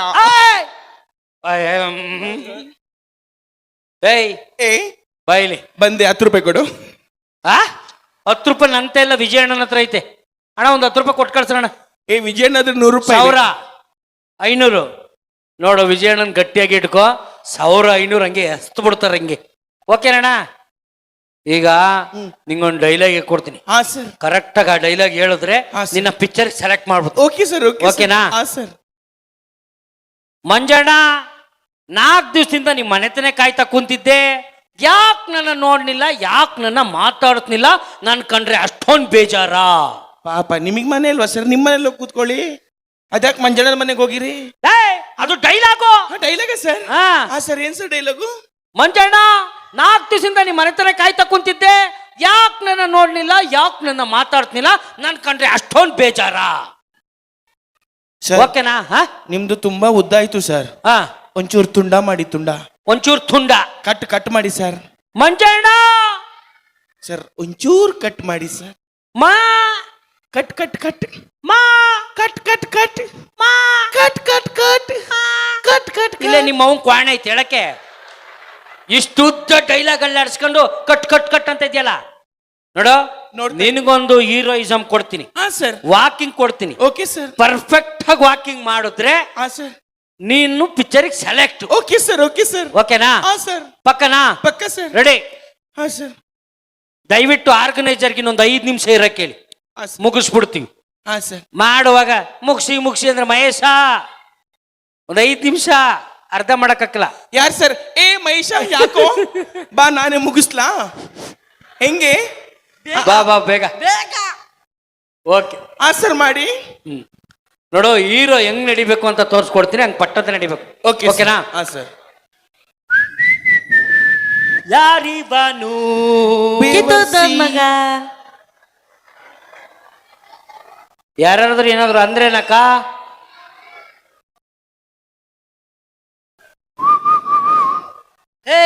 A: ಏಯ್!
C: ಏ?
A: ಬೈಲಿ.
C: ಬಂದೆ ಹತ್ತು ರೂಪಾಯಿ ಕೊಡು.
A: ಆ? ಹತ್ತು ರೂಪಾಯಿ ನಂತ ಎಲ್ಲ ವಿಜಯಣ್ಣನ ಹತ್ರ ಐತೆ. ಅಣ್ಣ ಒಂದು ಹತ್ತು ರೂಪಾಯಿ ಕೊಟ್ಟು ಕಳ್ಸೋಣ
C: ಏ ವಿಜಯಣ್ಣ ನೂರು ರೂಪಾಯಿ.
A: ಸಾವಿರ. ಐನೂರು. ನೋಡು ವಿಜಯಣ್ಣನ ಗಟ್ಟಿಯಾಗಿ ಇಟ್ಕೋ. ಸಾವಿರ ಐನೂರು ಹಂಗೆ ಎಸ್ತು ಬಿಡ್ತಾರೆ ಹಂಗೆ. ಓಕೆನಣ್ಣ ಈಗ ನಿಂಗೊಂದು ಡೈಲಾಗ್ ಕೊಡ್ತೀನಿ.
C: ಹಾ ಸರ್
A: ಕರೆಕ್ಟ್ ಆಗಿ ಆ ಡೈಲಾಗ್ ಹೇಳಿದ್ರೆ
C: ಹಾ.
A: ನಿನ್ನ ಪಿಕ್ಚರ್ ಸೆಲೆಕ್ಟ್ ಮಾಡ್ಬೋದು
C: ಓಕೆ ಸರ್ ಓಕೆ
A: ಓಕೆನಾ?
C: ಹಾ ಸರ್
A: ಮಂಜಣ್ಣ ನಾಲ್ಕು ದಿವಸದಿಂದ ನಿಮ್ಮ ಮನೆತನೇ ಕಾಯ್ತಾ ಕುಂತಿದ್ದೆ. ಯಾಕೆ ನನ್ನ ನೋಡ್ನಿಲ್ಲ ಯಾಕೆ ನನ್ನ ಮಾತಾಡ್ತಿಲ್ಲ? ನಾನು ಕಂಡ್ರೆ ಅಷ್ಟೊಂದು ಬೇಜಾರ?
C: ಪಾಪ ನಿಮಗ್ ಮನೆ ಅಲ್ವಾ ಸರ್ ನಿಮ್ಮ ಮನೇಲಿ ಹೋಗಿ ಕೂತ್ಕೊಳ್ಳಿ. ಅದ್ಯಾಕೆ ಮಂಜಣ್ಣನ ಮನೆಗೆ ಹೋಗಿರಿ?
A: ಏಯ್, ಅದು ಡೈಲಾಗು
C: ಡೈಲಾಗ ಸರ್?
A: ಹಾ.
C: ಹಾ ಸರ್ ಏನ್ ಸರ್ ಡೈಲಾಗು
A: ಮಂಜಣ್ಣ ನಾಲ್ಕು ದಿವಸದಿಂದ ನಿಮ್ಮ ಮನೆತನ ಕಾಯ್ತಾ ಕುಂತಿದ್ದೆ. ಯಾಕೆ ನನ್ನ ನೋಡ್ಲಿಲ್ಲ ಯಾಕೆ ನನ್ನ ಮಾತಾಡ್ತಿಲ್ಲ? ನನ್ ಕಂಡ್ರೆ ಅಷ್ಟೊಂದು ಬೇಜಾರ?
C: ಸರ್
A: ಓಕೆನಾ? ಹಾ?
C: ನಿಮ್ದು ತುಂಬಾ ಉದ್ದ ಆಯ್ತು ಸರ್.
A: ಹಾ.
C: ಒಂಚೂರು ತುಂಡ ಮಾಡಿ ತುಂಡ.
A: ಒಂಚೂರು ತುಂಡ.
C: ಕಟ್ ಕಟ್ ಮಾಡಿ ಸರ್.
A: ಮಂಜಣ್ಣ!
C: ಸರ್ ಒಂಚೂರು ಕಟ್ ಮಾಡಿ ಸರ್.
A: ಮಾ!
C: Cut cut cut.
A: ಮಾ!
C: Cut cut cut.
A: ಮಾ.
C: Cut cut cut. Cut cut
A: ಇಲ್ಲ ನಿಮ್ಮ ಅವನ್ ಕ್ವಾಣ ಐತೆ ಹೇಳಕ್ಕೆ. ಇಷ್ಟುದ್ದ ಡೈಲಾಗ್ ಅಲ್ಲಾಡ್ಸ್ಕೊಂಡು ಕಟ್ ಕಟ್ ಕಟ್ ಅಂತ ಇದೆಯಲ್ಲ? ನೋಡು
C: ನೋಡಿ
A: ನಿನಗೊಂದು ಹೀರೋಯಿಸಮ್ ಕೊಡ್ತೀನಿ.
C: ಹಾ ಸರ್.
A: ವಾಕಿಂಗ್ ಕೊಡ್ತೀನಿ.
C: Okay sir.
A: ಪರ್ಫೆಕ್ಟ್ ಆಗಿ ವಾಕಿಂಗ್ ಮಾಡಿದ್ರೆ
C: ಹಾ ಸರ್.
A: ನೀನು ಪಿಕ್ಚರಿಗೆ select
C: okay sir okay sir.
A: ಓಕೆನಾ?
C: ಹಾ ಸರ್.
A: ಪಕ್ಕನಾ?
C: ಪಕ್ಕ ಸರ್.
A: ರೆಡಿ
C: ಹಾ ಸರ್.
A: ದಯವಿಟ್ಟು ಆರ್ಗನೈಸರ್ಗೆ ಇನ್ನೊಂದು ಐದು ನಿಮಿಷ ಇರಕ್ಕೆ ಹೇಳಿ
C: ಹಾ ಸರ್.
A: ಮುಗಿಸ್ಬಿಡ್ತೀವಿ.
C: ಹಾ ಸರ್.
A: ಮಾಡುವಾಗ ಮುಗಿಸಿ ಮುಗಿಸಿ ಅಂದ್ರೆ ಮಹೇಶ ಒಂದ್ ಐದ್ ನಿಮಿಷ ಅರ್ಧ ಮಾಡಕ್ಕಲ್ಲ
C: ಯಾರ್ ಸರ್? ಏ ಮಹೇಶ ಯಾಕೋ? ಬಾ ನಾನೇ ಮುಗಿಸ್ಲಾ? ಹೆಂಗೆ?
A: ಬಾ ಬಾ ಬೇಗ. ಓಕೆ.
C: ಹಾ ಸರ್ ಮಾಡಿ.
A: ಹ್ಮ್. ನೋಡು ಹೀರೋ ಹೆಂಗ್ ನಡಿಬೇಕು ಅಂತ ತೋರಿಸ್ಕೊಡ್ತೀನಿ ಹಂಗ್ ಪಟ್ಟದ ನಡಿಬೇಕು.
C: ಓಕೆ
A: ಓಕೆನಾ?
C: ಹಾ ಸರ್.
A: ಯಾರಿವನು?
B: ಮಗ.
A: ಯಾರಾದ್ರೂ ಏನಾದ್ರು ಅಂದ್ರೇನಕ್ಕ ಹೇ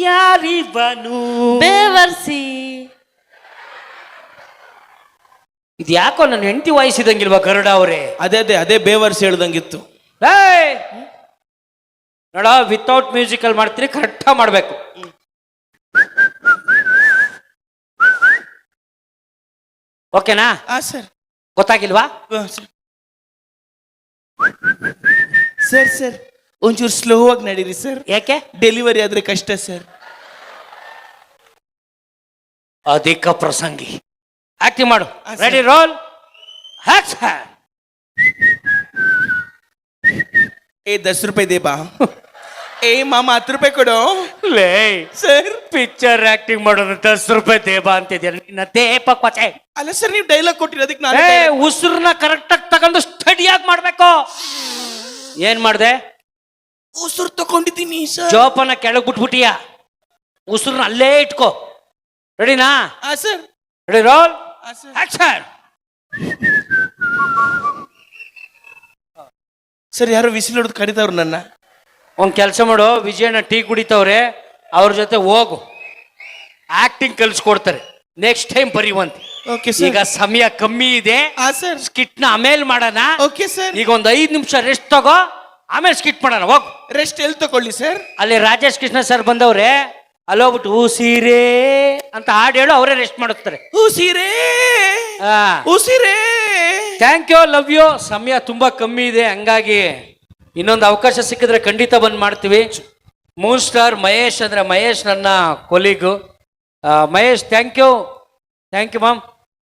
A: ಯಾರಿವನು?
B: ಬೇವರ್ಸಿ.
A: ಇದು ಯಾಕೋ ನನ್ನ ಹೆಂಡತಿ ವಯಸ್ಸಿದಂಗಿಲ್ವಾ ಗರುಡ ಅವರೇ?
C: ಅದೇ ಅದೇ ಅದೇ ಬೇವರ್ಸ್ ಹೇಳ್ದಂಗಿತ್ತು.
A: ಏಯ್! ನೋಡ ವಿತೌಟ್ ಮ್ಯೂಸಿಕಲ್ ಮಾಡ್ತೀನಿ ಕರೆಕ್ಟಾಗಿ ಮಾಡ್ಬೇಕು. ಓಕೆನಾ?
C: ಹಾ ಸರ್.
A: ಗೊತ್ತಾಗಿಲ್ವಾ?
C: ಸರ್ ಸರ್ ಒಂಚೂರು ಸ್ಲೋ ಆಗಿ ನಡೀರಿ ಸರ್
A: ಯಾಕೆ?
C: ಡೆಲಿವರಿ ಆದ್ರೆ ಕಷ್ಟ ಸರ್
A: ಅಧಿಕ ಪ್ರಸಂಗಿ. ಆಕ್ಟಿಂಗ್ ಮಾಡು.
C: ಹಾ, ಸರ್.
A: ರೆಡಿ ರೋಲ್
C: ಏ ದಸ್ ರೂಪಾಯಿ ದೇ ಬಾ. ಏ ಮಾಮ ಹತ್ತು ರೂಪಾಯಿ ಕೊಡು.
A: ಲೇ
C: ಸರ್.
A: ಪಿಕ್ಚರ್ ಆಕ್ಟಿಂಗ್ ಮಾಡೋದಂತ ದಸ್ ರೂಪಾಯಿ ದೇಪ ಅಂತಿದ್ಯಾ ನಿನ್ನ ದೇಪ ಕೊಚೆ
C: ಅಲ್ಲ ಸರ್ ನೀವು ಡೈಲಾಗ್ ಕೊಟ್ಟಿರೋದಕ್ಕೆ ನಾನು
A: ಏ ಉಸಿರನ್ನ ಕರೆಕ್ಟಾಗಿ ತಗೊಂಡು ಸ್ಟಡಿಯಾಗಿ ಮಾಡಬೇಕು. ಏನ್ ಮಾಡ್ದೆ?
C: ಉಸಿರು ತಗೊಂಡಿದ್ದೀನಿ ಸರ್.
A: ಜೋಪನ ಕೆಳಗೆ ಬಿಟ್ಬಿಟ್ಟಿಯ? ಉಸಿರನ್ನ ಅಲ್ಲೇ ಇಟ್ಕೋ. ರೆಡಿನಾ
C: ಹಾ ಸರ್.
A: ರೆಡಿ ರೋಲ್
C: ಹಾ ಸರ್.
A: ಆಕ್ಷನ್
C: ಸರ್ ಯಾರೋ ವಿಸಿಲ್ ಹೊಡೆದು ಕರೀತಾವ್ರು ನನ್ನ.
A: ಒಂದ್ ಕೆಲಸ ಮಾಡು ವಿಜಯನ ಟೀ ಕುಡಿತವ್ರೆ ಅವ್ರ ಜೊತೆ ಹೋಗು. ಆಕ್ಟಿಂಗ್ ಕಲಿಸ್ಕೊಡ್ತಾರೆ. ನೆಕ್ಸ್ಟ್ ಟೈಮ್ ಬರೀವಂತೆ
C: ಓಕೆ ಸರ್
A: ಈಗ ಸಮಯ ಕಮ್ಮಿ ಇದೆ.
C: ಹಾ ಸರ್
A: ಸ್ಕಿಟ್ನ ಆಮೇಲೆ ಮಾಡೋಣ.
C: ಓಕೆ ಸರ್
A: ಈಗ ಒಂದ್ ಐದು ನಿಮಿಷ ರೆಸ್ಟ್ ತಗೋ ಆಮೇಲೆ ಸ್ಕಿಟ್ ಮಾಡೋಣ ಹೋಗು.
C: ರೆಸ್ಟ್ ಎಲ್ಲಿ ತಗೊಳ್ಳಿ ಸರ್
A: ಅಲ್ಲಿ ರಾಜೇಶ್ ಕೃಷ್ಣ ಸರ್ ಬಂದವ್ರೆ ಅಲ್ಲಿ ಹೋಗ್ಬಿಟ್ಟು ಉಸಿರೇ ಅಂತ ಹಾಡು ಹೇಳು ಅವರೇ ರೆಸ್ಟ್ ಮಾಡುತ್ತಾರೆ
C: ಉಸಿರೇ
A: ಹಾ.
C: ಉಸಿರೇ
A: ಥ್ಯಾಂಕ್ ಯು ಲವ್ ಯು ಸಮಯ ತುಂಬಾ ಕಮ್ಮಿ ಇದೆ ಹಂಗಾಗಿ. ಇನ್ನೊಂದು ಅವಕಾಶ ಸಿಕ್ಕಿದ್ರೆ ಖಂಡಿತ ಬಂದ್ ಮಾಡ್ತೀವಿ. ಮೂನ್ ಸ್ಟಾರ್ ಮಹೇಶ್ ಅಂದ್ರೆ ಮಹೇಶ್ ನನ್ನ colleague. Mahesh thank you thank you ma'am